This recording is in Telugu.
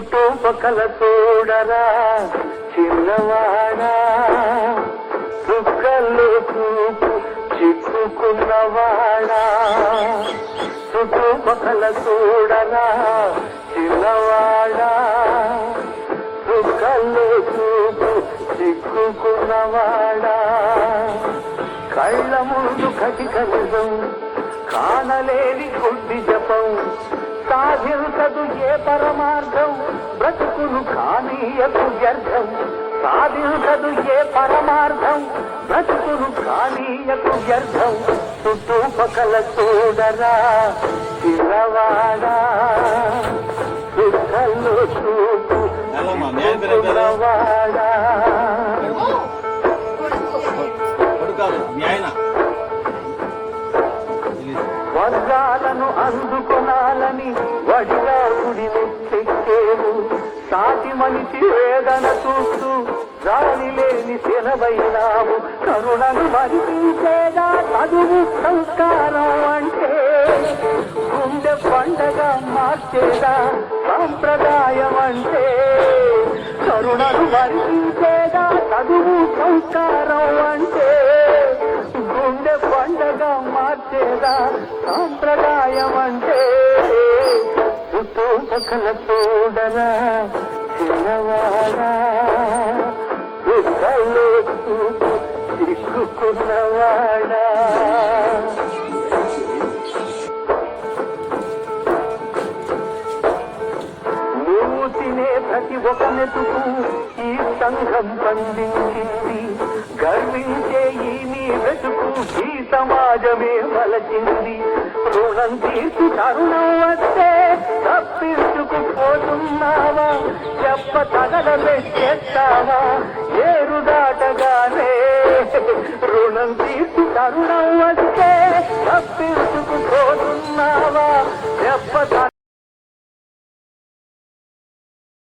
పట్టుపక్కల చూడరా చిన్నవాడా. చుక్కల్లో చూపు చిక్కుకున్నవాడా. చుట్టుపక్కల చూడరా చిన్నవాడా. చుక్కల్లో చూపు చిక్కుకున్నవాడా. కళ్ళ ముందు కటిక నిజం కానలేని గుడ్డి జపం సాధించదు ఏ పరమార్థం? బ్రతుకును కానీయకు వ్యర్థం. సాధించదు ఏ పరమార్థం? బ్రతుకును కానీయకు వ్యర్థం. చుట్టుపక్కల చూడరా వెళ్ళమ్మా, వర్గాలను అందుకునాలని వడిగా గుడిని చెక్కేరు సాటి మనిషి వేదన చూస్తూ రాని లేని శనవైనావు. కరుణను మరిపించేదా చదువు సంస్కారం అంటే? గుండె పండగ మార్చేదా సాంప్రదాయం అంటే? కరుణను మరిపించేదా చదువు సంస్కారం మార్చేదా సాంప్రదాయం అంటే చుట్టుపక్కల చూడరా చిన్నవాడా చిక్కుకున్నవాడా నువ్వు తినే ప్రతి ఒక నెతుకు ఈ సంఘం పండించింది గర్వించే సమాజమే వలచింది. రుణం తీర్చి తరుణం వస్తే తప్పించుకుపోతున్నావా? చెప్ప తగలమే చేస్తావా? ఏరు దాటగానే రుణం తీర్చి తరుణం వస్తే తప్పించుకుపోతున్నావా? చెప్ప